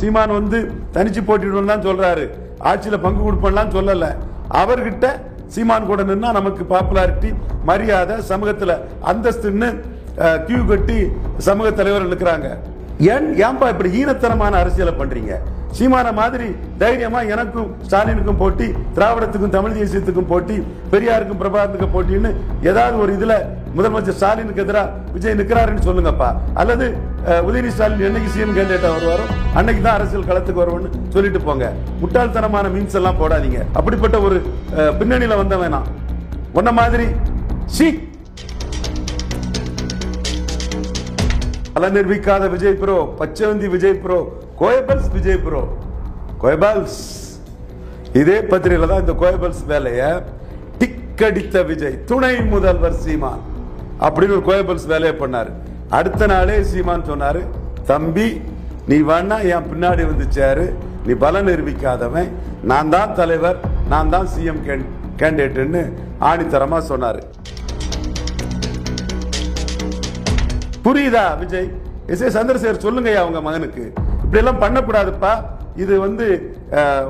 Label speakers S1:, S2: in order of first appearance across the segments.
S1: சீமான் வந்து தனிச்சு போட்டிடுவோம் தான் சொல்றாரு. ஆட்சியில பங்கு கொடுப்போம்லாம் சொல்லல. அவர்கிட்ட சீமான் கூட நின்னா நமக்கு பாப்புலாரிட்டி மரியாதை சமூகத்துல அந்தஸ்துன்னு கியூ கட்டி சமூக தலைவர் இருக்கிறாங்க ஏன் ஏன்பா இப்படி ஈனத்தனமான அரசியலை பண்றீங்க? சீமான மாதிரி தைரியமா எனக்கும் ஸ்டாலினுக்கும் போட்டி திராவிடத்துக்கும் தமிழ் தேசியத்துக்கும் போட்டி பெரியாருக்கும் பிரபாகருக்கும் போட்டின்னு ஏதாவது ஒரு இதுல முதலமைச்சர் ஸ்டாலினுக்கு எதிராக விஜய் நிக்கிறாருன்னு சொல்லுங்கப்பா. அல்லது உதயநிதி ஸ்டாலின் என்னைக்கு சிஎம் கேண்டிடேட்டா வருவாரோ? அன்னைக்கு தான் அரசியல் களத்துக்கு வருவோம்னு சொல்லிட்டு போங்க. முட்டாள்தனமான மீன்ஸ் எல்லாம் போடாதீங்க. அப்படிப்பட்ட ஒரு பின்னணியில வந்த வேணாம் உன்ன மாதிரி சி. பல நிர்விக்காத Vijay bro பச்சவந்தி Vijay bro Goebbels Vijay bro Goebbels. இதே பத்திரிகையில் தான் இந்த கோயபல்ஸ் வேலையை டிக்கடித்த விஜய் துணை முதல்வர் சீமான். அப்படின்னு ஒரு கோயபல்ஸ் வேலையை பண்ணாரு. அடுத்த நாளே சீமான் சொன்னார் தம்பி நீ வேணா என் பின்னாடி வந்து சேரு. நீ பலம் நிரூபிக்காதவன். நான் தான் தலைவர் நான் தான் சிஎம் கேண்டிடேட்னு ஆணித்தரமா சொன்னார். புரியுதா விஜய்? எஸ் ஏ சந்திரசேகர் சொல்லுங்கய்யா அவங்க மகனுக்கு. இப்படி எல்லாம் பண்ணக்கூடாதுப்பா. இது வந்து அஹ்,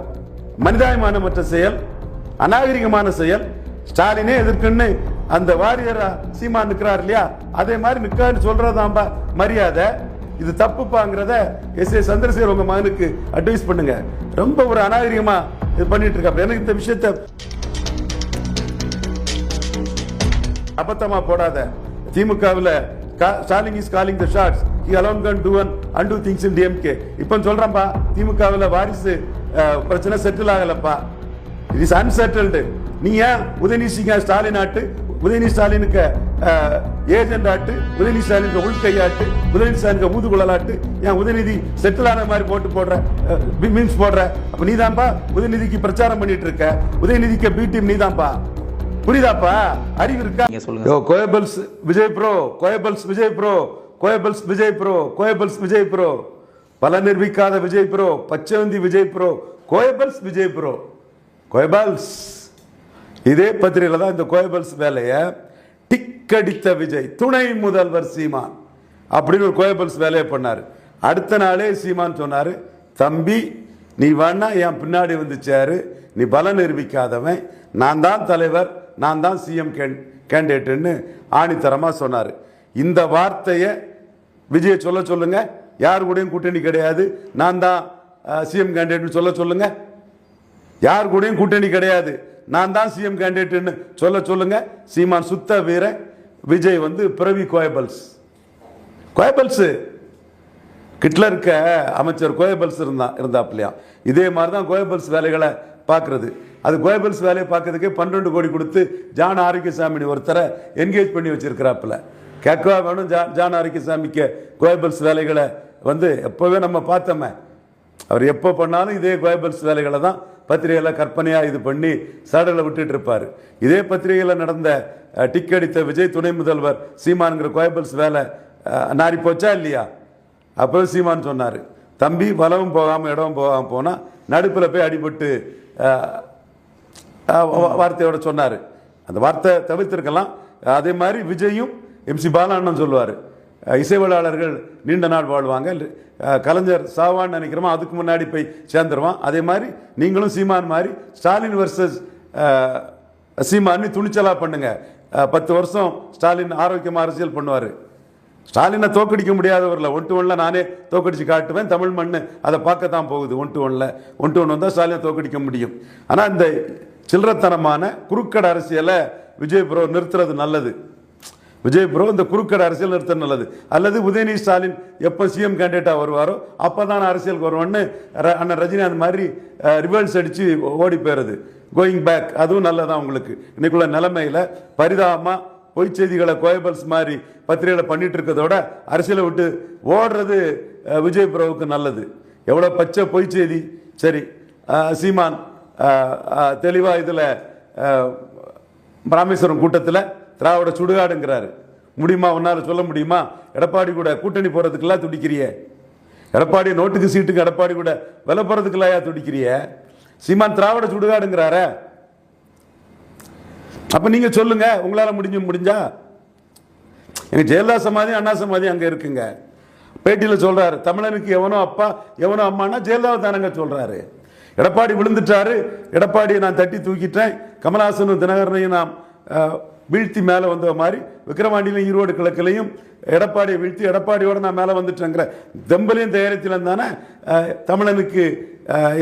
S1: மனிதாயமானமற்ற செயல் அநாகரிகமான செயல். ஸ்டாலினே எதிர்க்குன்னு அந்த வாரியரா சீமா நிற்கிறார் இல்லையா? அதே மாதிரி நிற்கான்னு சொல்றதாம்பா. மரியாதை. இது தப்புப்பாங்கிறத எஸ் ஏ சந்திரசேகர் உங்க மகனுக்கு அட்வைஸ் பண்ணுங்க. ரொம்ப ஒரு அநாகரிகமா இது பண்ணிட்டு இருக்காரு எனக்கு இந்த விஷயத்த அபத்தமா போடாத. திமுகவில் Stalin is calling the shots he alone can do an and do things in DMK இப்போ சொல்கிறேன்ப்பா திமுகவில் வாரிசு பிரச்சனை செட்டில் ஆகலப்பா. இட் இஸ் அன்செட்டில்டு நீ ஏன் உதயநிதி ஸ்டாலின் ஆட்டு உதயநிதி ஸ்டாலினுக்கு ஏஜென்ட் ஆட்டு உதயநிதி ஸ்டாலினுக்கு உள்கையாட்டு உதயநிதி ஸ்டாலினுக்கு ஊதுகுழலாட்டு ஏன் உதயநிதி செட்டில் ஆன மாதிரி போட்டு போடுற மீன்ஸ் போடுற. அப்ப நீதான்ப்பா உதயநிதிக்கு பிரச்சாரம் பண்ணிட்டு இருக்க உதயநிதிக்கு பி டீம் நீதான்ப்பா புரியுதாப்பா? அறிவு இருக்கா?
S2: சொல்லுங்க.
S1: Goebbels Vijay bro Goebbels Vijay bro Goebbels Vijay bro Goebbels Vijay bro. பல நிர்விக்காத Vijay bro பச்சவந்தி Vijay bro Goebbels Vijay bro. Goebbels இதே பத்திரிகையில் தான் இந்த கோயபல்ஸ் வேலைய டிக்கடித்த விஜய் துணை முதல்வர் சீமான் அப்படின்னு ஒரு கோயபல்ஸ் வேலையை பண்ணார். அடுத்த நாளே சீமான் சொன்னார் தம்பி நீ வேணா என் பின்னாடி வந்து சேரு நீ பலம் நிரூபிக்காதவன். நான் தான் தலைவர் நான் தான் சிஎம் கேண்டிடேட்டுன்னு ஆணித்தரமாக சொன்னார். இந்த வார்த்தையை விஜயை சொல்ல சொல்லுங்கள் யார் கூடயும் கூட்டணி கிடையாது. நான் தான் சிஎம் கேண்டிடேட்னு சொல்ல சொல்லுங்கள் யார் கூடயும் கூட்டணி கிடையாது. நான் தான் சிஎம் கேண்டிடேட்னு சொல்ல சொல்லுங்க. சீமான் சுத்த வீரன் விஜய் வந்து பிறவி கோயபல்ஸ். கோயபல்ஸ். கிட்லருக்கு அமைச்சர் கோயபல்ஸ் இருந்தா இருந்தாப்லையா? இதே மாதிரி தான் கோயபல்ஸ் வேலைகளை பார்க்கறது. அது கோயபல்ஸ் வேலையை பார்க்கறதுக்கே பன்னெண்டு கோடி கொடுத்து ஜான் ஆரோக்கியசாமி ஒருத்தரை என்கேஜ் பண்ணி வச்சிருக்கிறாப்புல. கேட்கவா வேணும் ஜா ஜான் ஆரோக்கியசாமிக்கு கோயபல்ஸ் வேலைகளை வந்து எப்போவே நம்ம பார்த்தோமே. அவர் எப்போ பண்ணாலும் இதே கோயபல்ஸ் வேலைகளை தான் பத்திரிகையில் கற்பனையாக இது பண்ணி சடலை விட்டுட்டு இருப்பார். இதே பத்திரிகையில் நடந்த அஹ், டிக் அடித்த விஜய் துணை முதல்வர் சீமான்ங்கிற கோயபல்ஸ் வேலை நாரி போச்சா இல்லையா? அப்போ சீமான் சொன்னார் தம்பி பலவும் போகாமல் இடமும் போகாமல் போனால் நடுப்பில் போய் அடிபட்டு வார்த்தையோட சொன்னார். அந்த வார்த்தை தவிர்த்திருக்கலாம். அதே மாதிரி விஜயும் எம்சி பாலாண்ணன் சொல்லுவார் இசைவாளர்கள் நீண்ட நாள் வாழ்வாங்க. கலைஞர் சாவான்னு நினைக்கிறோமா அதுக்கு முன்னாடி போய் சேர்ந்துருவான். அதே மாதிரி நீங்களும் சீமான் மாதிரி ஸ்டாலின் வர்சஸ் சீமான்னு துணிச்சலாக பண்ணுங்கள் பத்து வருஷம் ஸ்டாலின் ஆரோக்கியமாக அரசியல் பண்ணுவார். ஸ்டாலினை தோக்கடிக்க முடியாதவரில் ஒன் டு ஒனில் நானே தோக்கடிச்சு காட்டுவேன். தமிழ் மண்ணு அதை பார்க்கத்தான் போகுது ஒன் டு ஒன்ல ஒன் டு ஒன் வந்தால் ஸ்டாலினை தோக்கடிக்க முடியும். ஆனால் இந்த சில்லறத்தனமான குறுக்கட அரசியலை விஜய் ப்ரோ நிறுத்துறது நல்லது. விஜய் ப்ரோ இந்த குறுக்கடை அரசியல் நிறுத்தம் நல்லது. அல்லது உதயநிதி ஸ்டாலின் எப்போ சிஎம் கேண்டிடேட்டாக வருவாரோ அப்போ தான் அரசியலுக்கு வருவோன்னு ர- அண்ணன் ரஜினிகாந்த் மாதிரி ரிவர்ஸ் அடித்து ஓடி போயிடுறது கோயிங் பேக் அதுவும் நல்லதான் உங்களுக்கு. இன்னைக்குள்ள நிலைமையில் பரிதாபமாக பொய் செய்திகளை கோயபல்ஸ் மாதிரி பத்திரிகைகளை பண்ணிட்டு இருக்கிறதோட அரசியலை விட்டு ஓடுறது விஜய் ப்ரோவுக்கு நல்லது. எவ்வளோ பச்சை பொய் செய்தி. சரி சீமான் தெளிவாக இதில் ராமேஸ்வரம் கூட்டத்தில் திராவிட சுடுகாடுங்கிறாரு. முடியுமா? உன்னால சொல்ல முடியுமா? எடப்பாடி கூட கூட்டணி போகிறதுக்கெல்லாம் துடிக்கிறியே? எடப்பாடி நோட்டுக்கு சீட்டுக்கு எடப்பாடி கூட வில போகிறதுக்கெல்லாம் துடிக்கிறியே? சீமான் திராவிட சுடுகாடுங்கிறார. அப்போ நீங்கள் சொல்லுங்கள் உங்களால் முடிஞ்சு முடிஞ்சா? எங்கள் ஜெயலலிதா சமாதி அண்ணா சமாதி அங்கே இருக்குங்க. பேட்டியில் சொல்கிறாரு தமிழனுக்கு எவனோ அப்பா எவனோ அம்மானா ஜெயலலிதா தானங்க சொல்கிறாரு எடப்பாடி விழுந்துட்டாரு எடப்பாடியை நான் தட்டி தூக்கிட்டேன் கமலஹாசனும் தினகரனையும் நான் வீழ்த்தி மேலே வந்த மாதிரி விக்கிரவாண்டியிலும் ஈரோடு கிழக்குலையும் எடப்பாடியை வீழ்த்தி எடப்பாடியோட நான் மேலே வந்துட்டேங்கிற. தெம்பலையும் தைரியத்திலும் தானே தமிழனுக்கு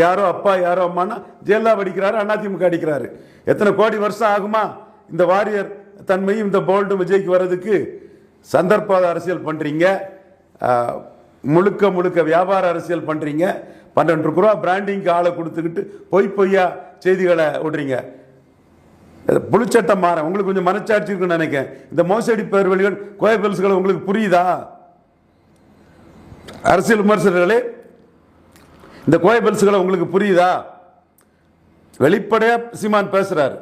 S1: யாரோ அப்பா யாரோ அம்மானா ஜெயலலிதா அடிக்கிறாரு அதிமுக அடிக்கிறாரு. எத்தனை கோடி வருஷம் ஆகுமா இந்த வாரியர் தன்மையும் இந்த போல்டும் விஜய்க்கு வர்றதுக்கு? சந்தர்ப்பாத அரசியல் பண்ணுறீங்க முழுக்க முழுக்க வியாபார அரசியல் பண்ணுறீங்க பன்னெண்டு ரூபா பிராண்டிங்க்கு ஆளை கொடுத்துக்கிட்டு பொய் பொய்யா செய்திகளை விடுறீங்க புளிச்சட்டம் மாற உங்களுக்கு கொஞ்சம் மனச்சாட்சி இருக்குன்னு நினைக்கிறேன். இந்த மோசடி பேர் வழிகள் கோயபல்ஸ்களை உங்களுக்கு புரியுதா? அரசியல் விமர்சகர்களே இந்த கோயபெல்ஸ்களை உங்களுக்கு புரியுதா? வெளிப்படையாக சீமான் பேசுகிறார்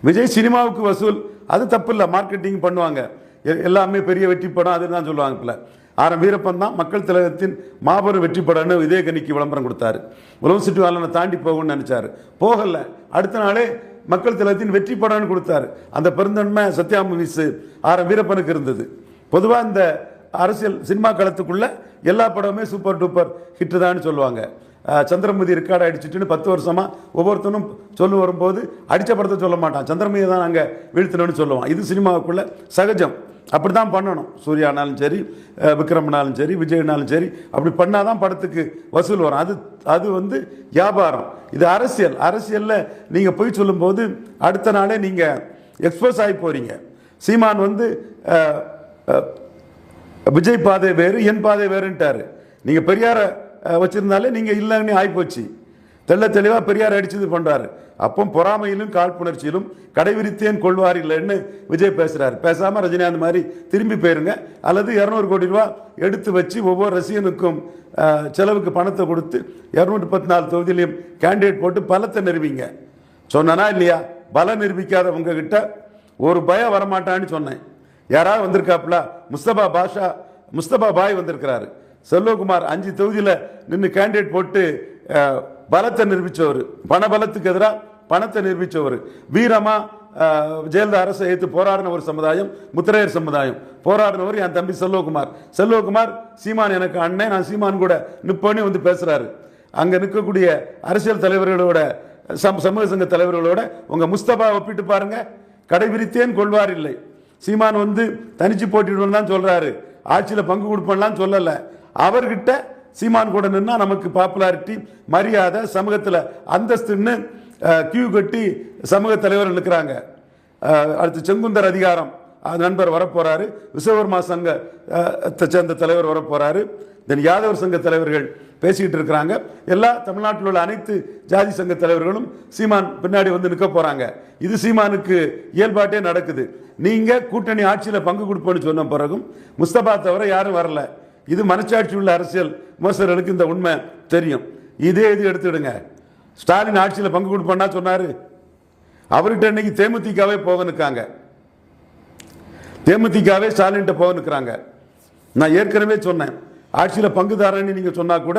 S1: விஜய் சினிமாவுக்கு வசூல். அது தப்பு இல்லை மார்க்கெட்டிங் பண்ணுவாங்க. எ- எல்லாமே பெரிய வெற்றி படம் அதுதான் சொல்லுவாங்க இப்போ ஆரம் வீரப்பன் தான் மக்கள் திலகத்தின் மாபெரும் வெற்றி படம்னு விஜயகனிக்கு விளம்பரம் கொடுத்தாரு. உலகம் சுற்றுவாளனை தாண்டி போகும்னு நினச்சார். போகலை. அடுத்த நாளே மக்கள் திலகத்தின் வெற்றி படம்னு கொடுத்தாரு. அந்த பெருந்தன்மை சத்யா மூவிஸ் ஆர் வீரப்பனுக்கு இருந்தது. பொதுவாக இந்த அரசியல் சினிமா களத்துக்குள்ள எல்லா படமுமே சூப்பர் டூப்பர் ஹிட்டு தான் சொல்லுவாங்க. அஹ் சந்திரமுதி ரெக்கார்டு அடிச்சிட்டுன்னு பத்து வருஷமா ஒவ்வொருத்தனும் சொல்லு வரும்போது அடித்த படத்தை சொல்ல மாட்டான். சந்திரமுதியை தான் நாங்கள் வீழ்த்தணும்னு சொல்லுவோம். இது சினிமாவுக்குள்ள சகஜம். அப்படி தான் பண்ணணும் சூர்யானாலும் சரி விக்ரம்னாலும் சரி விஜய்னாலும் சரி அப்படி பண்ணால் தான் படத்துக்கு வசூல் வரும். அது அது வந்து வியாபாரம். இது அரசியல். அரசியலில் நீங்கள் போய் சொல்லும்போது அடுத்த நாளே நீங்கள் எக்ஸ்போஸ் ஆகி போகிறீங்க சீமான் வந்து விஜய் பாதை வேறு என் பாதை வேறுன்ட்டார். நீங்கள் பெரியாரை வச்சுருந்தாலே நீங்கள் இல்லைன்னு ஆகிப்போச்சு தெள்ள தெளிவா பெரியார் அடிச்சது பண்றாரு. அப்போ பொறாமையிலும் காழ்ப்புணர்ச்சியிலும் கடைவிரித்தேன் கொள்வார் இல்லைன்னு விஜய் பேசுறாரு. பேசாம ரஜினிகாந்த் மாதிரி திரும்பி போயிருங்க. அல்லது இரநூறு கோடி ரூபா எடுத்து வச்சு ஒவ்வொரு ரசிகனுக்கும் செலவுக்கு பணத்தை கொடுத்து இரநூற்றி பத்து நாலு தொகுதியிலையும் கேண்டிடேட் போட்டு பலத்தை நிறுவிங்க சொன்னனா இல்லையா? பலம் நிரூபிக்காத உங்ககிட்ட ஒரு பயம் வரமாட்டான்னு சொன்னேன். யாராவது வந்திருக்காப்புல? முஸ்தபா பாஷா முஸ்தபா பாய் வந்திருக்கிறாரு. செல்வகுமார் அஞ்சு தொகுதியில் நின்று கேண்டிடேட் போட்டு பலத்தை நிரூபித்தவர் பணபலத்துக்கு எதிராக பணத்தை நிரூபித்தவர் வீரமா ஜெயலலிதா அரசை ஏற்று போராடின ஒரு சமுதாயம் முத்திரையர் சமுதாயம். போராடினவர் என் தம்பி செல்வகுமார். செல்வகுமார் சீமான் எனக்கு அண்ணன் நான் சீமான் கூட நிப்போன்னு வந்து பேசுகிறாரு அங்கே நிற்கக்கூடிய அரசியல் தலைவர்களோட சம் சமூக சங்க தலைவர்களோட உங்கள் முஸ்தபா ஒப்பிட்டு பாருங்க. கடைபிடித்தேன் கொள்வார் இல்லை. சீமான் வந்து தனிச்சு போட்டிடுவோம் தான் சொல்கிறாரு ஆட்சியில் பங்கு கொடுப்பேன்லாம் சொல்லலை. அவர்கிட்ட சீமான் கூட நின்னா நமக்கு பாப்புலாரிட்டி மரியாதை சமூகத்தில் அந்தஸ்துன்னு கியூ கட்டி சமூக தலைவர் நிற்கிறாங்க அடுத்து செங்குந்தர் அதிகாரம் நண்பர் வரப்போறாரு. விஸ்வவர்மா சங்க சேர்ந்த தலைவர் வரப்போறாரு. தென் யாதவர் சங்க தலைவர்கள் பேசிக்கிட்டு இருக்கிறாங்க. எல்லா தமிழ்நாட்டில் உள்ள அனைத்து ஜாதி சங்க தலைவர்களும் சீமான் பின்னாடி வந்து நிற்க போறாங்க. இது சீமானுக்கு இயல்பாட்டே நடக்குது. நீங்க கூட்டணி ஆட்சியில் பங்கு கொடுப்போன்னு சொன்ன பிறகும் முஸ்தபா தவிர யாரும் வரல. இது மனச்சாட்சி உள்ள அரசியல். விமர்சகர்களுக்கு இந்த உண்மை தெரியும். இதே இது எடுத்துடுங்க. ஸ்டாலின் ஆட்சியில் பங்கு கொடுப்போன்னா சொன்னார். அவர்கிட்ட இன்னைக்கு தேமுதிகவே போக நிற்காங்க. தேமுதிகவே ஸ்டாலின்கிட்ட போக நிற்கிறாங்க. நான் ஏற்கனவே சொன்னேன். ஆட்சியில் பங்குதாரன்னு நீங்கள் சொன்னால் கூட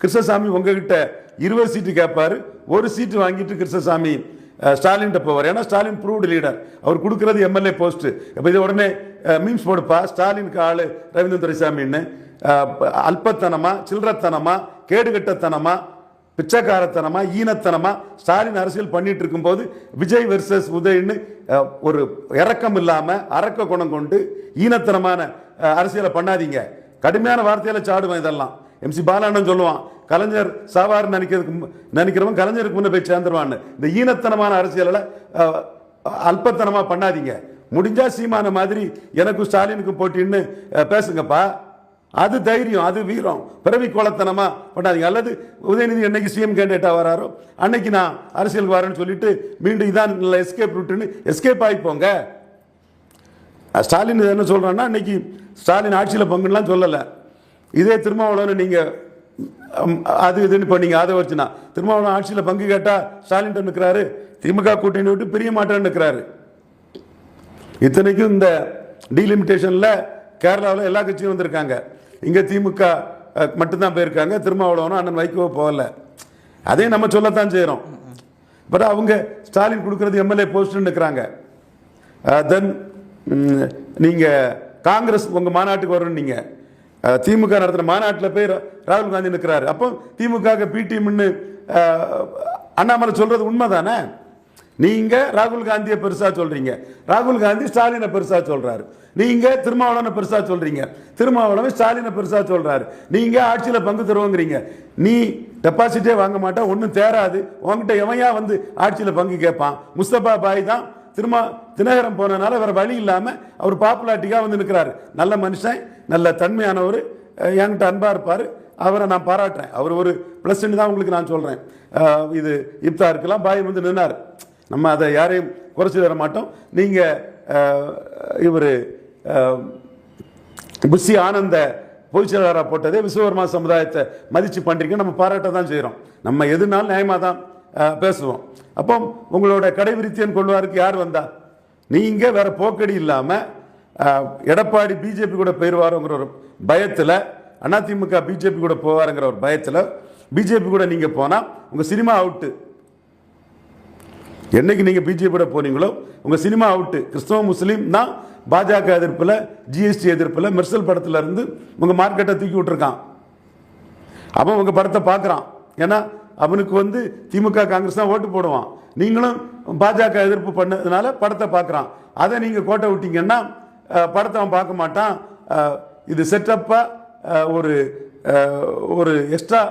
S1: கிருஷ்ணசாமி உங்ககிட்ட இருபது சீட்டு கேட்பார் ஒரு சீட்டு வாங்கிட்டு கிருஷ்ணசாமி அஹ், ஸ்டாலின்கிட்ட போவார். ஏன்னா ஸ்டாலின் ப்ரூவ்டு லீடர் அவர் கொடுக்கறது எம்எல்ஏ போஸ்ட்டு இப்போ இது உடனே மீம்ஸ் போடுப்பா. ஸ்டாலினுக்கு காலு ரவீந்திர துரைசாமின்னு. அல்பத்தனமா சில்லறத்தனமா கேடுகட்டத்தனமா பிச்சைக்காரத்தனமா ஈனத்தனமா ஸ்டாலின் அரசியல் பண்ணிட்டு இருக்கும்போது விஜய் வெர்சஸ் உதயன்னு ஒரு இறக்கம் இல்லாமல் அரக்க குணம் கொண்டு ஈனத்தனமான அரசியலை பண்ணாதீங்க. கடுமையான வார்த்தையில சாடுவேன் இதெல்லாம். எம்சி பாலானன் சொல்லுவான் கலைஞர் சாவார் நினைக்கிறதுக்கு நினைக்கிறவன் கலைஞருக்கு முன்ன போய் சேர்ந்துருவான்னு. இந்த ஈனத்தனமான அரசியலில் அல்பத்தனமாக அல்பத்தனமா பண்ணாதீங்க. முடிஞ்சா சீமான மாதிரி எனக்கும் ஸ்டாலினுக்கும் போட்டின்னு பேசுங்கப்பா. அது தைரியம் அது வீரம். பிறவி கோலத்தனமா பண்ணாதீங்க. அல்லது உதயநிதி என்னைக்கு சிஎம் கேண்டிடேட்டா வராரோ அன்னைக்கு நான் அரசியலுக்கு வரேன்னு சொல்லிட்டு மீண்டும் இதான் நல்ல எஸ்கேப் ரூட்டுன்னு எஸ்கேப் ஆகி போங்க. ஸ்டாலின் என்ன சொல்றான்னா அன்னைக்கு ஸ்டாலின் ஆட்சியில் பங்குலாம் சொல்லலை. இதே திருமாவளவன் நீங்கள் அது இதுன்னு இப்போ நீங்கள் அதை வச்சுனா திருமாவளவன் ஆட்சியில் பங்கு கேட்டால் ஸ்டாலின் நிற்கிறாரு திமுக கூட்டணி விட்டு பிரிய மாட்டேன்னு நிற்கிறாரு இத்தனைக்கும் இந்த டீலிமிட்டேஷனில் கேரளாவில் எல்லா கட்சியும் வந்திருக்காங்க. இங்கே திமுக மட்டும்தான் போயிருக்காங்க. திருமாவளவனும் அண்ணன் வைகோ போகல. அதையும் நம்ம சொல்லத்தான் செய்கிறோம் பட் அவங்க ஸ்டாலின் கொடுக்கறது எம்எல்ஏ போஸ்ட்னு இருக்கிறாங்க தென் நீங்கள் காங்கிரஸ் உங்கள் மாநாட்டுக்கு வரணும் நீங்கள் திமுக நடத்துகிற மாநாட்டில் போய் ராகுல் காந்தி நிற்கிறாரு அப்போ திமுக பி டீம்னு அண்ணாமலை உண்மை தானே நீங்க ராகுல் காந்தியை பெருசா சொல்றீங்க. ராகுல் காந்தி ஸ்டாலினை பெருசா சொல்றாரு. நீங்க திருமாவளவனை பெருசா சொல்றீங்க. திருமாவளவன் ஸ்டாலினை பெருசா சொல்றாரு. நீங்க ஆட்சியில் பங்கு தருவோங்கிறீங்க. நீ டெபாசிட்டே வாங்க மாட்டா ஒன்றும் தேராது. உன்கிட்ட எவையா வந்து ஆட்சியில் பங்கு கேட்பான் முஸ்தபா பாய் தான் திருமா தினகரம் போனனால வேற வழி இல்லாம அவர் பாப்புலாரிட்டிக்காக வந்து நிற்கிறாரு நல்ல மனுஷன் நல்ல தன்மையானவர். என்கிட்ட அன்பா இருப்பாரு. அவரை நான் பாராட்டுறேன். அவர் ஒரு ப்ளஸ்ன்னு தான் உங்களுக்கு நான் சொல்றேன். இது இப்தாருக்கெல்லாம் பாய் வந்து நின்னார். நம்ம அதை யாரையும் குறைச்சி தர மாட்டோம். நீங்கள் இவர் புஷி ஆனந்த பொதுச் செயலாளராக போட்டதே விஸ்வகர்மா சமுதாயத்தை மதித்து பண்ணுறீங்க நம்ம பாராட்ட தான் செய்கிறோம் நம்ம எதுனாலும் நியாயமாக தான் பேசுவோம். அப்போ உங்களோட கடைவிரித்தியன் கொள்வாருக்கு யார் வந்தா? நீங்கள் வேற போக்கடி இல்லாமல் எடப்பாடி பிஜேபி கூட போயிடுவாருங்கிற ஒரு பயத்தில் அதிமுக பிஜேபி கூட போவாருங்கிற ஒரு பயத்தில் பிஜேபி கூட நீங்கள் போனால் உங்கள் சினிமா அவுட்டு. என்னைக்கு நீங்கள் பிஜேபியோட போனீங்களோ உங்கள் சினிமா அவுட்டு கிறிஸ்தவ முஸ்லீம் தான் பாஜக எதிர்ப்பில் ஜிஎஸ்டி எதிர்ப்பில் மெர்சல் படத்தில் இருந்து உங்கள் மார்க்கெட்டை தூக்கி விட்டுருக்கான். அவன் உங்கள் படத்தை பார்க்குறான். ஏன்னா அவனுக்கு வந்து திமுக காங்கிரஸ் தான் ஓட்டு போடுவான். நீங்களும் பாஜக எதிர்ப்பு பண்ணதுனால படத்தை பார்க்குறான். அதை நீங்கள் கோட்டை விட்டீங்கன்னா படத்தை அவன் பார்க்க மாட்டான். இது செட்டப்பாக ஒரு ஒரு எக்ஸ்ட்ரா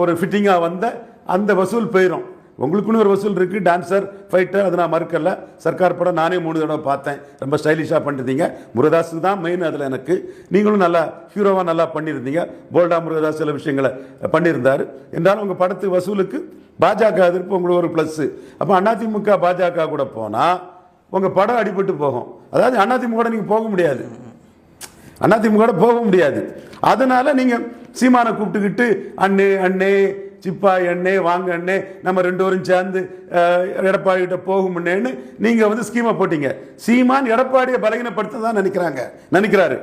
S1: ஒரு ஃபிட்டிங்காக வந்த அந்த வசூல் போயிடும் உங்களுக்குன்னு ஒரு வசூல் இருக்குது டான்ஸர் ஃபைட்டர் அதை நான் மறுக்கல. சர்க்கார் படம் நானே மூணு தடவை பார்த்தேன். ரொம்ப ஸ்டைலிஷாக பண்ணிருந்தீங்க. முருகதாஸ் தான் மெயின் அதில் எனக்கு. நீங்களும் நல்லா ஹீரோவாக நல்லா பண்ணியிருந்தீங்க போல்டா முருகதாஸ் சில விஷயங்களை பண்ணியிருந்தார் என்றாலும் உங்கள் படத்து வசூலுக்கு பாஜக எதிர்ப்பு உங்களுக்கு ஒரு ப்ளஸ்ஸு அப்போ அதிமுக பாஜக கூட போனால் உங்கள் படம் அடிபட்டு போகும். அதாவது அதிமுக நீங்கள் போக முடியாது. அதிமுக கூட போக முடியாது. அதனால நீங்கள் சீமானை கூப்பிட்டுக்கிட்டு அண்ணே அண்ணே சிப்பா எண்ணெய் வாங்க அண்ணே நம்ம ரெண்டு பேரும் சேர்ந்து எடப்பாடி கிட்ட போகும்னேன்னு நீங்கள் வந்து ஸ்கீமை போட்டீங்க. சீமான் எடப்பாடியை பலகீனப்படுத்த தான் நினைக்கிறாங்க. நினைக்கிறாரு.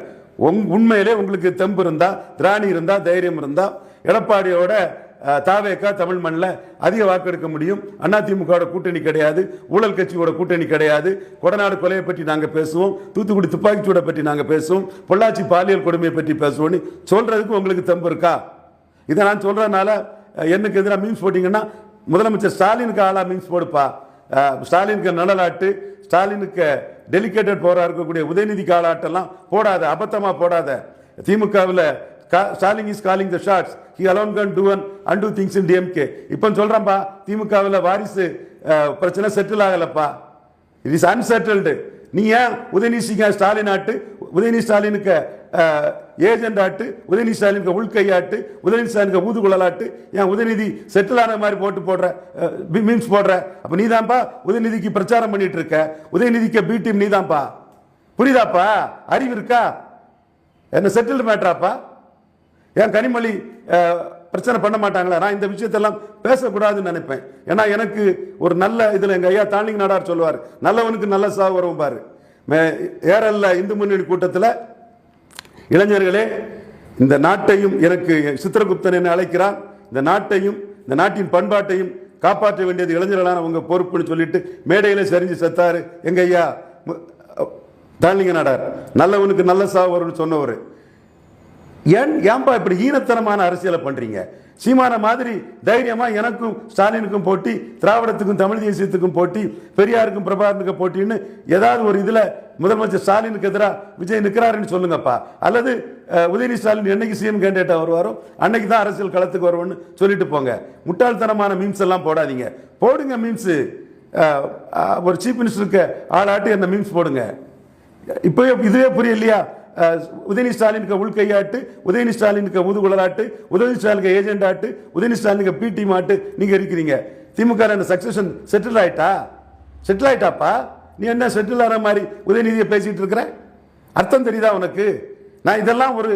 S1: உங் உண்மையிலே உங்களுக்கு தெம்பு இருந்தால் திராணி இருந்தால் தைரியம் இருந்தா எடப்பாடியோட தாவேக்கா தமிழ் மண்ணில் அதிக வாக்கெடுக்க முடியும். அதிமுகவோட கூட்டணி கிடையாது. ஊழல் கட்சியோட கூட்டணி கிடையாது. கொடநாடு கொலையை பற்றி நாங்கள் பேசுவோம். தூத்துக்குடி துப்பாக்கிச்சூடை பற்றி நாங்கள் பேசுவோம். பொள்ளாச்சி பாலியல் கொடுமையை பற்றி பேசுவோம்னு சொல்கிறதுக்கு உங்களுக்கு தெம்பு இருக்கா? இதை நான் சொல்கிறதுனால எனக்கு எதிராக மீன்ஸ் போட்டிங்கன்னா முதலமைச்சர் ஸ்டாலினுக்கு ஆளாக மீன்ஸ் போடுப்பா. ஸ்டாலினுக்கு நடலாட்டு ஸ்டாலினுக்கு டெலிகேட்டட் போராக இருக்கக்கூடிய உதயநிதி காலாட்டெல்லாம் போடாத அபத்தமாக போடாத. திமுகவில் Stalin is calling the shots he alone can do an and do things in DMK இப்போ சொல்கிறேன்ப்பா திமுகவில் வாரிசு பிரச்சனை செட்டில் ஆகலைப்பா. இட் இஸ் அன்செட்டில்டு நீ ஏன் உதயநிதி ஸ்டாலின் ஆட்டு உதயநிதி ஸ்டாலினுக்கு ஏஜென்ட் ஆட்டு உதயநிதி ஸ்டாலினுக்கு உள்கையாட்டு உதயநிதி ஸ்டாலினுக்கு ஊதுகுழலாட்டு ஏன் உதயநிதி செட்டில் ஆன மாதிரி போட்டு போடுற மீன்ஸ் போடுற. அப்போ நீ தான்ப்பா உதயநிதிக்கு பிரச்சாரம் பண்ணிட்டு இருக்க. உதயநிதிக்கு பி டீம் நீதான்ப்பா புரியுதாப்பா? அறிவு இருக்கா? என்ன செட்டில் மேட்ராப்பா ஏன் கனிமொழி பிரச்சனை பண்ண மாட்டாங்களா? நான் இந்த விஷயத்தெல்லாம் பேசக்கூடாதுன்னு நினைப்பேன். ஏன்னா எனக்கு ஒரு நல்ல இதில் எங்கள் ஐயா தாண்டிங் நாடார் சொல்லுவார் நல்லவனுக்கு நல்ல சாவு வரும் பாரு மே- ஏரல்ல இந்து முன்னணி கூட்டத்தில் இளைஞர்களே இந்த நாட்டையும் எனக்கு சித்திரகுப்தன் என்ன அழைக்கிறான் இந்த நாட்டையும் இந்த நாட்டின் பண்பாட்டையும் காப்பாற்ற வேண்டியது இளைஞர்களான உங்க பொறுப்புன்னு சொல்லிட்டு மேடையில சரிஞ்சு செத்தாரு. எங்க ஐயா தாழ்லிங்க நாடார் நல்லவனுக்கு நல்ல சாவு வரும்னு சொன்னவர். ஏன் ஏன்பா இப்படி ஈனத்தனமான அரசியலை பண்றீங்க? சீமான மாதிரி தைரியமா எனக்கும் ஸ்டாலினுக்கும் போட்டி திராவிடத்துக்கும் தமிழ் தேசியத்துக்கும் போட்டி பெரியாருக்கும் பிரபாகரனுக்கும் போட்டின்னு ஏதாவது ஒரு இதுல முதலமைச்சர் ஸ்டாலினுக்கு எதிராக விஜய் நிற்கிறாருன்னு சொல்லுங்கப்பா. அல்லது உதயநிதி ஸ்டாலின் என்னைக்கு சிஎம் கேண்டிடேட்டா வருவாரோ அன்னைக்கு தான் அரசியல் களத்துக்கு வருவோம்னு சொல்லிட்டு போங்க. முட்டாள்தனமான மீம்ஸ் எல்லாம் போடாதீங்க. போடுங்க மீம்ஸ் ஒரு சீஃப் மினிஸ்டருக்கு ஆளாட்டி அந்த மீம்ஸ் போடுங்க. இப்போ இதுவே புரியலையா? உதயநிதி ஸ்டாலினுக்கு உள்கையாட்டு உதயநிதி ஸ்டாலினுக்கு முதுகுளராட்டு உதயநிதி ஸ்டாலினுக்கு ஏஜென்ட் ஆட்டு உதயநிதி ஸ்டாலினுக்கு பிடி மாட்டு நீங்கள் இருக்கிறீங்க. திமுக ல சக்சஷன் செட்டில் ஆயிட்டா? செட்டில் ஆயிட்டாப்பா? நீ என்ன செட்டில் ஆகிற மாதிரி உதயநிதியை பேசிகிட்டு இருக்கிற? அர்த்தம் தெரியுதா உனக்கு? நான் இதெல்லாம் ஒரு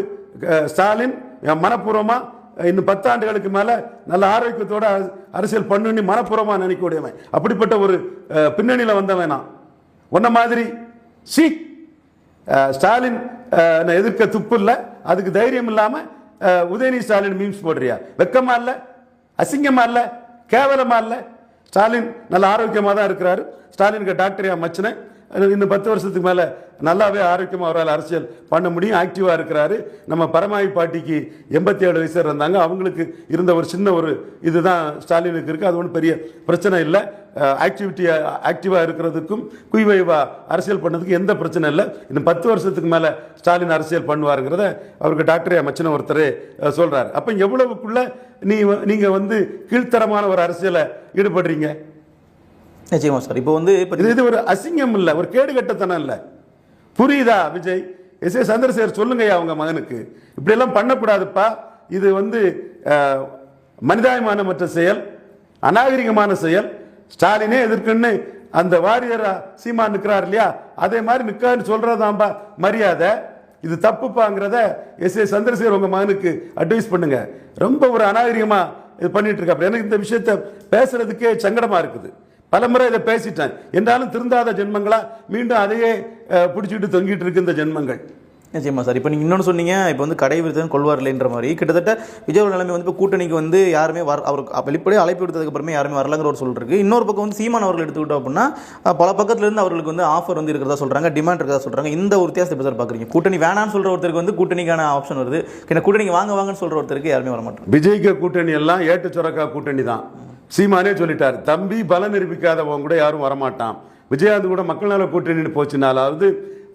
S1: ஸ்டாலின் மனப்பூர்வமாக இன்னும் பத்தாண்டுகளுக்கு மேலே நல்ல ஆரோக்கியத்தோட அரசியல் பண்ணுன்னு மனப்பூர்வமாக நினைக்கக்கூடியவன் அப்படிப்பட்ட ஒரு பின்னணியில் வந்தவன் நான். உன்ன மாதிரி சி ஸ்டாலின் நான் எதிர்க்க துப்பு இல்லை. அதுக்கு தைரியம் இல்லாமல் உதயநிதி ஸ்டாலின் மீம்ஸ் போடுறியா? வெக்கமா இல்லை? அசிங்கமா இல்லை? கேவலமா இல்லை? ஸ்டாலின் நல்ல ஆரோக்கியமாக தான் இருக்கிறாரு. ஸ்டாலினுக்கு டாக்டரியா மச்சினேன் இன்னும் பத்து வருஷத்துக்கு மேலே நல்லாவே ஆரோக்கியமாக அவரால் அரசியல் பண்ண முடியும். ஆக்டிவாக இருக்கிறாரு. நம்ம பரமாயி பாட்டிக்கு எண்பத்தி ஏழு வயசு இருந்தாங்க அவங்களுக்கு இருந்த ஒரு சின்ன ஒரு இதுதான் ஸ்டாலினுக்கு இருக்குது அது ஒன்றும் பெரிய பிரச்சனை இல்லை. ஆக்டிவிட்டியாக ஆக்டிவாக இருக்கிறதுக்கும் குய்வைவா அரசியல் பண்ணதுக்கு எந்த பிரச்சனை இல்லை. இன்னும் பத்து வருஷத்துக்கு மேலே ஸ்டாலின் அரசியல் பண்ணுவாருங்கிறத அவருக்கு டாக்டரே மச்சின ஒருத்தர் சொல்கிறார் அப்போ எவ்வளவுக்குள்ள நீ நீங்கள் வந்து கீழ்த்தரமான ஒரு அரசியலை ஈடுபடுறீங்க?
S2: நிச்சயமா சார். இப்போ வந்து இப்போ
S1: இது ஒரு அசிங்கம் இல்லை ஒரு கேடு கட்டத்தனம் இல்லை. புரியுதா விஜய்? எஸ் ஏ சந்திரசேகர் சொல்லுங்கய்யா அவங்க மகனுக்கு. இப்படியெல்லாம் பண்ணக்கூடாதுப்பா. இது வந்து அஹ், மனிதாபிமானமற்ற செயல் அநாகரிகமான செயல் ஸ்டாலினே எதிர்க்குன்னு அந்த வாரியரா சீமா நிற்கிறார் இல்லையா? அதே மாதிரி நிற்கான்னு சொல்றதாம்பா மரியாதை. இது தப்புப்பாங்கிறத எஸ் ஏ சந்திரசேகர் உங்க மகனுக்கு அட்வைஸ் பண்ணுங்க. ரொம்ப ஒரு அநாகரிகமா இது பண்ணிட்டு இருக்காரு எனக்கு இந்த விஷயத்த பேசுறதுக்கே சங்கடமா இருக்குது. பலமுறை இதை பேசிட்டேன். என்றாலும் திருந்தாத ஜென்மங்களா மீண்டும் அதையே பிடிச்சிட்டு தொங்கிட்டு இருக்கு இந்த ஜென்மங்கள்.
S2: நிச்சயமா சார். இப்போ நீங்கள் இன்னொன்று சொன்னீங்க இப்போ வந்து கடை விருத்தன் கொள்வார் இல்லைன்ற மாதிரி. கிட்டத்தட்ட விஜய் நிலைமை வந்து இப்போ கூட்டணிக்கு வந்து யாருமே வர அவருக்கு வெளிப்படையாக அழைப்பு விடுத்ததுக்கு அப்புறமே யாருமே வரலங்கிற ஒரு சொல்லிருக்கு இன்னொரு பக்கம் வந்து சீமான் அவர்கள் எடுத்துக்கிட்டோம் அப்படின்னா பல பக்கத்துலேருந்து அவர்களுக்கு வந்து ஆஃபர் வந்து இருக்கிறதா சொல்கிறாங்க டிமாண்ட் இருக்கிறதா சொல்கிறாங்க இந்த ஒரு வித்தியாசத்தை இப்போ சார் பார்க்குறீங்க? கூட்டணி வேணாம்னு சொல்கிற ஒருத்தருக்கு வந்து கூட்டணிக்கான ஆப்ஷன் வருது. ஏன்னா கூட்டணிக்கு வாங்க வாங்கன்னு சொல்கிற ஒருத்தருக்கு யாருமே வர மாட்டாங்க
S1: விஜய்க்கு கூட்டணி எல்லாம் ஏட்டு சுரக்கா கூட்டணி தான். சீமானே சொல்லிட்டார் தம்பி பலம் நிரூபிக்காதவங்க கூட யாரும் வரமாட்டான். விஜயகாந்த் கூட மக்கள் நல கூட்டணி போச்சுனாலாவது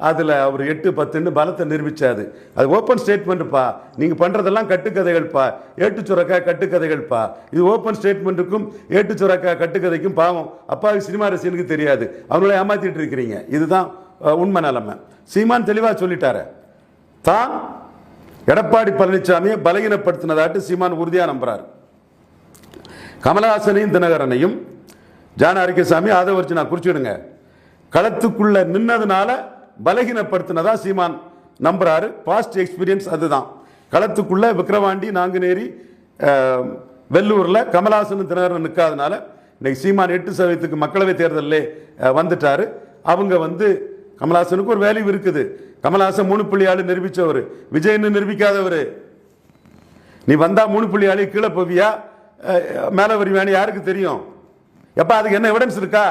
S1: அதில் அவர் எட்டு பத்துன்னு பலத்தை நிரூபிச்சாரு. அது ஓப்பன் ஸ்டேட்மெண்ட்டுப்பா நீங்கள் பண்ணுறதெல்லாம் கட்டுக்கதைகள்ப்பா. ஏட்டு சுரக்கா கட்டுக்கதைகள்ப்பா. இது ஓப்பன் ஸ்டேட்மெண்ட்டுக்கும் ஏட்டு சுரக்கா கட்டுக்கதைக்கும் பாவம். அப்பாவுக்கு சினிமா ரசிகனுக்கு தெரியாது. அவங்கள ஏமாற்றிட்டு இருக்கிறீங்க. இதுதான் உண்மை நிலைமை. சீமான் தெளிவாக சொல்லிட்டாரு. தான் எடப்பாடி பழனிசாமியை பலகீனப்படுத்தினதாட்டு சீமான் உறுதியாக நம்புறாரு. கமலஹாசனையும் தினகரனையும் ஜான அதை ஆதவர்ச்சி நான் குறிச்சிடுங்க. களத்துக்குள்ளே நின்னதுனால பலகீனப்படுத்தினதா சீமான் நம்புறாரு. பாஸ்ட் எக்ஸ்பீரியன்ஸ் அதுதான். களத்துக்குள்ள விக்கிரவாண்டி நாங்குநேரி வெள்ளூரில் வெள்ளூர்ல தினகரன் நிற்காதனால இன்னைக்கு சீமான் எட்டு சதவீதத்துக்கு மக்களவை தேர்தலில் வந்துட்டாரு. அவங்க வந்து கமலாசனுக்கு ஒரு வேல்யூ இருக்குது. கமலாசன் மூணு புள்ளி ஆளு நிரூபிச்சவர். விஜய்னு நிரூபிக்காதவர். நீ வந்தா மூணு புள்ளி ஆளு கீழே போவியா? மேலே வருவியான்னு யாருக்கு தெரியும்? எப்போ அதுக்கு என்ன எவிடன்ஸ் இருக்கா?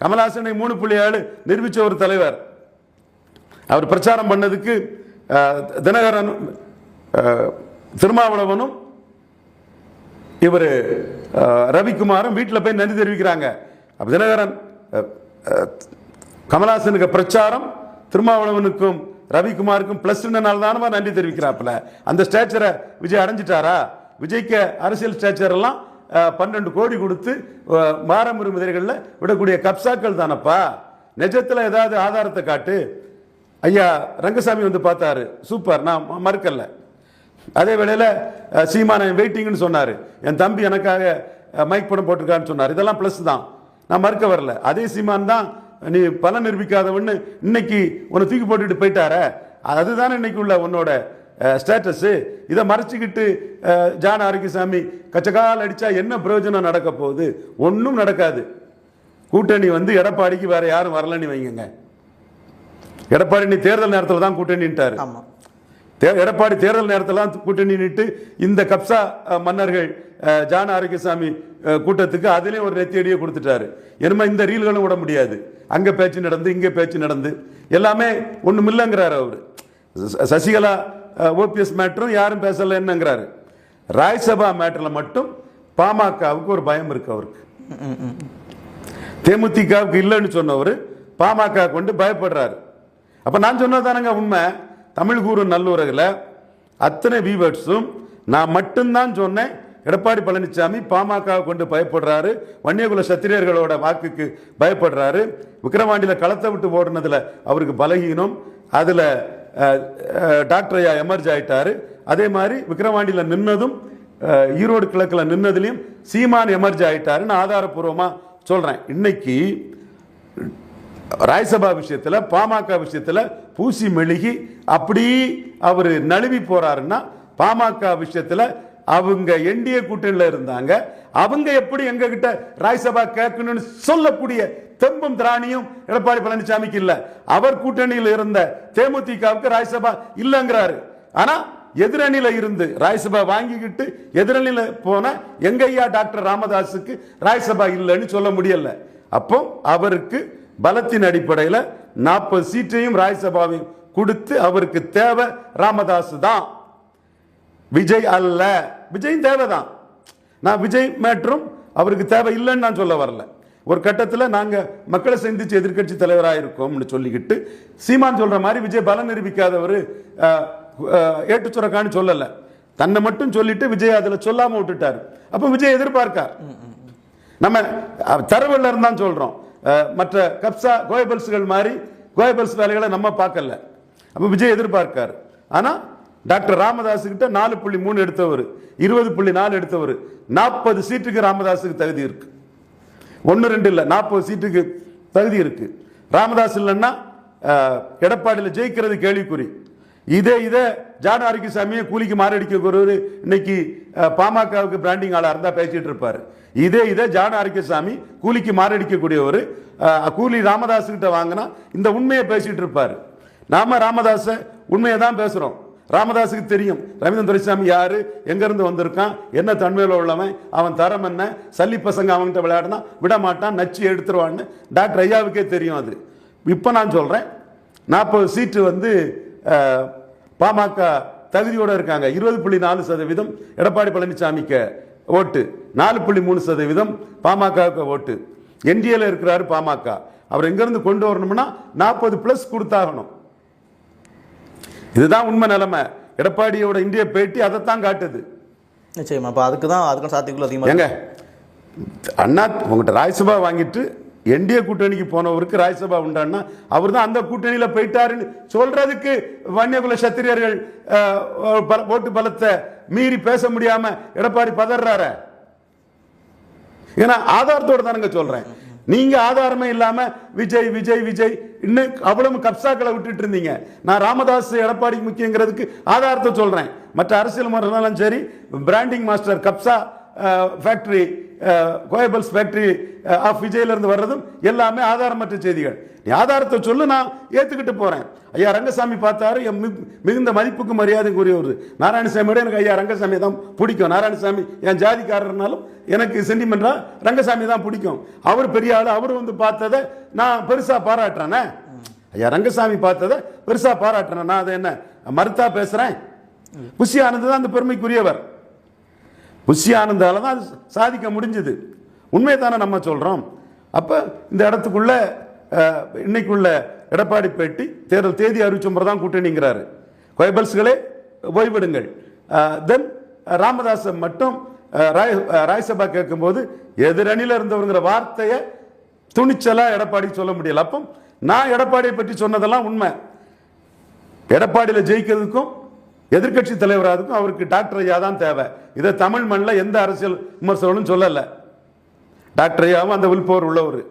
S1: கமலாசனை மூணு புள்ளி ஆளு நிரூபிச்ச ஒரு தலைவர். அவர் பிரச்சாரம் பண்ணதுக்கு தினகரன் திருமாவளவனும் இவர் ரவிக்குமாரும் வீட்டில் போய் நன்றி தெரிவிக்கிறாங்க. அப்போ தினகரன் கமலாசனுக்கு பிரச்சாரம் திருமாவளவனுக்கும் ரவிக்குமாருக்கும் பிளஸ் தானமா நன்றி தெரிவிக்கிறாப்புல. அந்த ஸ்டேச்சரை விஜய் அடைஞ்சிட்டாரா? விஜய்க்கு அரசியல் ஸ்டேச்சர் எல்லாம் பன்னெண்டு கோடி கொடுத்து அஹ், மாரமுறு விடக்கூடிய கப்சாக்கள் தானப்பா? நிஜத்தில் ஏதாவது ஆதாரத்தை காட்டு. ஐயா ரங்கசாமி வந்து பார்த்தாரு. சூப்பர் நான் மறுக்கல. அதே வேளையில் சீமான வெயிட்டிங்னு சொன்னார். என் தம்பி எனக்காக மைக் படம் போட்டிருக்கான்னு சொன்னார். இதெல்லாம் ப்ளஸ் தான். நான் மறுக்க வரல. அதே சீமான் தான் நீ பலன் நிரூபிக்காதவன்னு இன்னைக்கு உன்னை தூக்கி போட்டுட்டு போயிட்டாரே. அதுதானே இன்னைக்கு உள்ள உன்னோட ஸ்டேட்டஸு இதை மறைச்சிக்கிட்டு ஜான ஜான் ஆரோக்கியசாமி கச்சக்கால் அடித்தா என்ன பிரயோஜனம் நடக்க போகுது? ஒன்றும் நடக்காது. கூட்டணி வந்து எடப்பாடிக்கு வேறு யாரும் வரலன்னு வைங்கங்க. எடப்பாடி நீ தேர்தல் நேரத்தில் தான் கூட்டணின்ட்டாரு
S2: ஆமா.
S1: தே- எடப்பாடி தேர்தல் நேரத்தில் தான் கூட்டணி நிட்டு இந்த கப்சா மன்னர்கள் ஜான் ஆரோக்கியசாமி கூட்டத்துக்கு அதுலேயும் ஒரு நெத்தியடியை கொடுத்துட்டாரு. என்னமா இந்த ரீல்களும் விட முடியாது. அங்க பேச்சு நடந்து இங்க பேச்சு நடந்து எல்லாமே ஒண்ணும் இல்லைங்கிறாரு அவர். சசிகலா ஓபிஎஸ் மேட்டரும் யாரும் பேசல என்னங்கிறாரு. ராஜ்சபா மேட்டர்ல மட்டும் பாமகவுக்கு ஒரு பயம் இருக்கு அவருக்கு. தேமுதிகவுக்கு இல்லைன்னு சொன்னவர் பாமக கொண்டு பயப்படுறாரு. அப்போ நான் சொன்னதானங்க உண்மை. தமிழ் கூறு நல்லுறவில் அத்தனை வீவர்ஸும் நான் மட்டும்தான் சொன்னேன். எடப்பாடி பழனிசாமி பாமக கொண்டு பயப்படுறாரு. வன்னியகுல சத்திரியர்களோட வாக்குக்கு பயப்படுறாரு. விக்கிரவாண்டியில் களத்தை விட்டு ஓடுனதில் அவருக்கு பலகீனம். அதில் அஹ், டாக்டர் ஐயா எமர்ஜ் ஆயிட்டாரு. அதே மாதிரி விக்கிரவாண்டியில் நின்னதும் ஈரோடு கிழக்கில் நின்னதுலயும் சீமான் எமர்ஜ் ஆயிட்டாருன்னு ஆதாரபூர்வமாக சொல்கிறேன் இன்னைக்கு ராஜ்யசபா விஷயத்தில் பாமக விஷயத்தில் பூசி மெழுகி அப்படி அவர் நழுவி போறாருன்னா பாமக விஷயத்தில் அவங்க என்டிஏ கூட்டணியில் இருந்தாங்க. அவங்க எப்படி எங்ககிட்ட ராஜ்யசபா கேட்கணும்னு சொல்லக்கூடிய தெம்பும் திராணியும் எடப்பாடி பழனிசாமிக்கு இல்லை. அவர் கூட்டணியில் இருந்த தேமுதிகவுக்கு ராஜ்யசபா இல்லைங்கிறாரு. ஆனால் எதிரணியில் இருந்து ராஜ்யசபா வாங்கிக்கிட்டு எதிரணியில் போன எங்கையா டாக்டர் ராமதாஸுக்கு ராஜ்யசபா இல்லைன்னு சொல்ல முடியல. அப்போ அவருக்கு பலத்தின் அடிப்படையில் நாற்பது சீட்டையும் ராஜ்யசபாவையும் கொடுத்து அவருக்கு தேவை ராமதாஸ் தான். விஜய் அல்ல. விஜய் தேவைதான். நான் விஜய் மேற்றும் அவருக்கு தேவை இல்லைன்னு நான் சொல்ல வரல. ஒரு கட்டத்தில் நாங்கள் மக்களை சந்திச்சு எதிர்க்கட்சி தலைவராக இருக்கோம்னு சொல்லிக்கிட்டு சீமான் சொல்கிற மாதிரி விஜய் பலம் நிரூபிக்காதவர் ஏட்டுச்சுரக்கான்னு சொல்லலை. தன்னை மட்டும் சொல்லிட்டு விஜய் அதில் சொல்லாமல் விட்டுட்டார். அப்போ விஜய் எதிர்பார்க்கார். நம்ம தரவில் தரவுல இருந்தான் மற்ற கப்சா கோயபல்ஸ்கள் மாதிரி கோயபல்ஸ் வேலைகளை நம்ம பார்க்கல. அப்போ விஜய் எதிர்பார்க்கார். ஆனால் டாக்டர் ராமதாஸ் கிட்ட நாலு புள்ளி மூணு எடுத்தவர் இருபது புள்ளி நாலு எடுத்தவர் நாற்பது சீட்டுக்கு ராமதாஸுக்கு தகுதி இருக்கு. ஒன்று ரெண்டு இல்லை நாற்பது சீட்டுக்கு தகுதி இருக்கு. ராமதாஸ் இல்லைன்னா எடப்பாடியில் ஜெயிக்கிறது கேள்விக்குறி. இதே இதே ஜான ஆரோக்கியசாமியை கூலிக்கு மாறடிக்க ஒருவர் இன்னைக்கு பாமகவுக்கு பிராண்டிங் ஆளாக இருந்தால் பேசிட்டு இருப்பாரு. இதே இதே ஜான ஆரோக்கியசாமி கூலிக்கு மாரடிக்கக்கூடியவர் கூலி ராமதாஸ் கிட்ட வாங்கினா இந்த உண்மையை பேசிட்டு இருப்பாரு. நாம ராமதாஸ உண்மையை தான் பேசுறோம். ராமதாஸுக்கு தெரியும். ரவீந்திரன் துரைசாமி யாரு? எங்கேருந்து வந்திருக்கான்? என்ன தன்மையில் உள்ளவன்? அவன் தரம் என்ன? சல்லி பசங்க அவன்கிட்ட விளையாடினா விட மாட்டான் நச்சு எடுத்துருவான்னு டாக்டர் ஐயாவுக்கே தெரியும் அது. இப்போ நான் சொல்றேன் நாற்பது சீட்டு வந்து பாமக தகுதியோட இருக்காங்க. இருபது புள்ளி நாலு சதவீதம் எடப்பாடி பழனிசாமிக்கு. ஓட்டு. நாலு புள்ளி மூணு சதவீதம் பாமகவுக்கு ஓட்டு. என்டிஏல இருக்கிறாரு பாமக. அவர் எங்கிருந்து கொண்டு வரணும்னா நாற்பது பிளஸ் கொடுத்தாகணும். இதுதான் உண்மை நிலைமை. எடப்பாடியோட இந்திய பேட்டி அதைத்தான் காட்டுது.
S2: நிச்சயமா. அப்போ அதுக்கு தான் அதுக்கான சாத்தியக்குள்ள அதிகமாக
S1: ஏங்க அண்ணா உங்கள்கிட்ட ராஜ்யசபா வாங்கிட்டு என்டிஏ கூட்டணிக்கு போனவருக்கு ராஜ்யசபா உண்டான்னா அவர் தான் அந்த கூட்டணியில் போயிட்டாருன்னு சொல்றதுக்கு வன்னியகுல சத்திரியர்கள் பல- ஓட்டு பலத்தை மீறி பேச முடியாம எடப்பாடி பதறாரு. ஏன்னா ஆதாரத்தோட தானுங்க சொல்றேன். நீங்க ஆதாரமே இல்லாம விஜய் விஜய் விஜய் இன்னும் அவ்வளவு கப்சாக்களை விட்டுட்டு இருந்தீங்க. நான் ராமதாஸ் எடப்பாடி முக்கியங்கிறதுக்கு ஆதாரத்தை சொல்றேன். மற்ற அரசியல் முறைனாலும் சரி பிராண்டிங் மாஸ்டர் கப்சா ஃபேக்டரி கோயபல்ஸ் ஃபேக்டரி ஆஃப் விஜயிலிருந்து வர்றதும் எல்லாமே ஆதாரமற்ற செய்திகள். நீ ஆதாரத்தை சொல்லு நான் ஏற்றுக்கிட்டு போகிறேன் ஐயா ரங்கசாமி பார்த்தாரு என் மிகு- மிகுந்த மதிப்புக்கு மரியாதைக்குரிய கூறியவர் நாராயணசாமியோட எனக்கு ஐயா ரங்கசாமி தான் பிடிக்கும். நாராயணசாமி என் ஜாதிக்காரர்னாலும் எனக்கு சென்டிமெண்டா ரங்கசாமி தான் பிடிக்கும். அவர் பெரிய ஆள் அவர் வந்து பார்த்ததை நான் பெருசாக பாராட்டுறேனே. ஐயா ரங்கசாமி பார்த்ததை பெருசாக பாராட்டுறேன். நான் அதை என்ன மறுத்தா பேசுகிறேன் புஷி ஆனந்த் தான் அந்த பெருமைக்குரியவர். புஷி தான் அது சாதிக்க முடிஞ்சது. உண்மையை தானே நம்ம சொல்கிறோம் அப்போ இந்த இடத்துக்குள்ள இன்னைக்குள்ள எடப்பாடி பேட்டி தேர்தல் தேதி அறிவிச்சம்பர் தான் கூட்டணிங்கிறாரு. கொய்பல்ஸ்களே ஓய்விடுங்கள். தென் ராமதாசன் மட்டும் ராய் அஹ், கேட்கும்போது எதிரணியில் இருந்தவருங்கிற வார்த்தையை துணிச்சலாக எடப்பாடி சொல்ல முடியல. அப்போ நான் எடப்பாடியை பற்றி சொன்னதெல்லாம் உண்மை. எடப்பாடியில் ஜெயிக்கிறதுக்கும் எதிர்க்கட்சி தலைவராதுக்கும் அவருக்கு டாக்டர் ஐயா தான் தேவை. இதை தமிழ் மண்ணில் எந்த அரசியல் விமர்சகனும் சொல்லல. டாக்டர் ஐயாவும் அந்த விழுப்பவர் உள்ளவர்.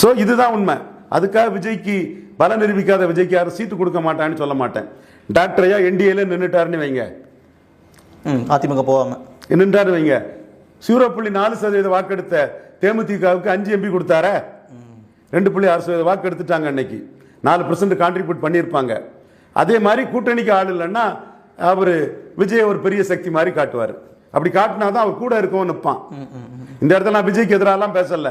S1: ஸோ இதுதான் உண்மை. அதுக்காக விஜய்க்கு பல நிரூபிக்காத விஜய்க்கு யாரும் சீட்டு கொடுக்க மாட்டான்னு சொல்ல மாட்டேன். டாக்டர் ஐயா என்டிஏல நின்றுட்டாருன்னு வைங்க.
S2: அதிமுக போகாமல்
S1: நின்றாரு வைங்க. ஜீரோ புள்ளி நாலு சதவீத வாக்கெடுத்த தேமுதிகவுக்கு அஞ்சு எம்பி கொடுத்தாரே? ரெண்டு புள்ளி ஆறு சதவீத வாக்கு எடுத்துட்டாங்க அன்னைக்கு. நாலு பர்சன்ட் கான்ட்ரிபியூட் பண்ணியிருப்பாங்க. அதே மாதிரி கூட்டணிக்கு ஆள் இல்லைன்னா அவர் விஜய் ஒரு பெரிய சக்தி மாதிரி காட்டுவார். அப்படி காட்டினா தான் அவர் கூட இருக்கவும் நிற்பான் இந்த இடத்துல நான் விஜய்க்கு எதிராலாம் பேசல.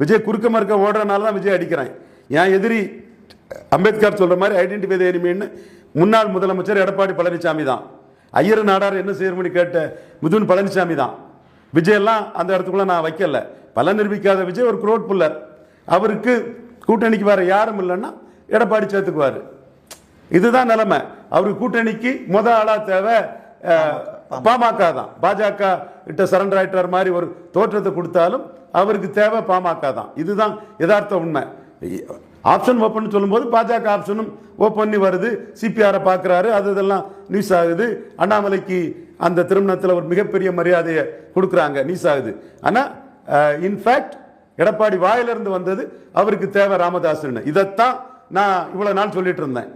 S1: விஜய் குறுக்க மறுக்க ஓடுறனால தான் விஜய் அடிக்கிறேன். என் எதிரி அம்பேத்கர் சொல்ற மாதிரி ஐடென்டிஃபை த எனிமின்னு முன்னாள் முதலமைச்சர் எடப்பாடி பழனிசாமி தான். ஐயர் நாடார் என்ன செய்யணும்னு கேட்ட மிதுன் பழனிசாமி தான். விஜயெல்லாம் அந்த இடத்துக்குள்ள நான் வைக்கல. பல நிரூபிக்காத விஜய் ஒரு குரோட் புல்லர் அவருக்கு கூட்டணிக்கு வேற யாரும் இல்லைன்னா எடப்பாடி சேர்த்துக்குவாரு. இதுதான் நிலைமை. அவருக்கு கூட்டணிக்கு முத ஆளா தேவை பாமக தான். பாஜக கிட்ட சரண்டர் ஆயிட்டார் மாதிரி ஒரு தோற்றத்தை கொடுத்தாலும் அவருக்கு தேவை பாமக தான். இதுதான் யதார்த்த உண்மை. ஆப்ஷன் ஓப்பன் சொல்லும்போது பாஜக ஆப்ஷனும் ஓப்பன் வருது. சிபிஆரை பார்க்குறாரு. அது இதெல்லாம் நியூஸ் ஆகுது. அண்ணாமலைக்கு அந்த திருமணத்தில் ஒரு மிகப்பெரிய மரியாதையை கொடுக்குறாங்க. நியூஸ் ஆகுது. ஆனால் இன்ஃபேக்ட் எடப்பாடி வாயிலிருந்து வந்தது அவருக்கு தேவை ராமதாஸ்னு இதைத்தான் நான் இவ்வளவு நாள் சொல்லிட்டு இருந்தேன்.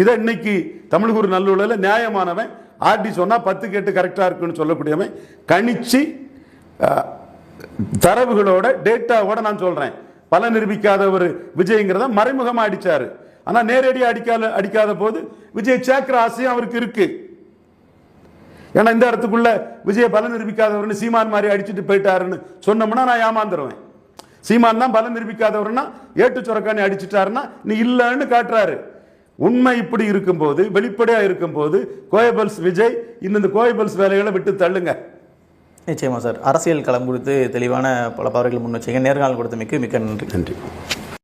S1: இதை இன்னைக்கு தமிழ்கூர் நல்லூரில் நியாயமானவன். ஆர்டி சொன்னால் பத்து கேட்டு கரெக்டாக இருக்குன்னு சொல்லக்கூடியவன். கணிச்சு தரவுகளோட டேட்டாவோட நான் சொல்கிறேன் பல நிரூபிக்காத ஒரு விஜய்ங்கிறத மறைமுகமாக அடித்தார் ஆனால் நேரடியாக அடிக்காத அடிக்காத போது விஜய் சேர்க்கிற ஆசையும் அவருக்கு இருக்கு. ஏன்னா இந்த இடத்துக்குள்ள விஜய பல நிரூபிக்காதவர்னு சீமான் மாதிரி அடிச்சுட்டு போயிட்டாருன்னு சொன்னோம்னா நான் ஏமாந்துருவேன். சீமான் தான் பலம் நிரூபிக்காதவர்னா ஏட்டு சுரக்கானி அடிச்சிட்டாருன்னா நீ இல்லைன்னு காட்டுறாரு. உண்மை இப்படி இருக்கும்போது வெளிப்படையா இருக்கும்போது கோயபல்ஸ் விஜய் இன்னும் இந்த கோயபல்ஸ் வேலைகளை விட்டு தள்ளுங்க.
S2: நிச்சயமா சார். அரசியல் களம் குறித்து தெளிவான பல பார்வைகள் முன் வச்சீங்க. நேர்காணல் கொடுத்தமைக்கு மிக்க நன்றி.
S1: நன்றி.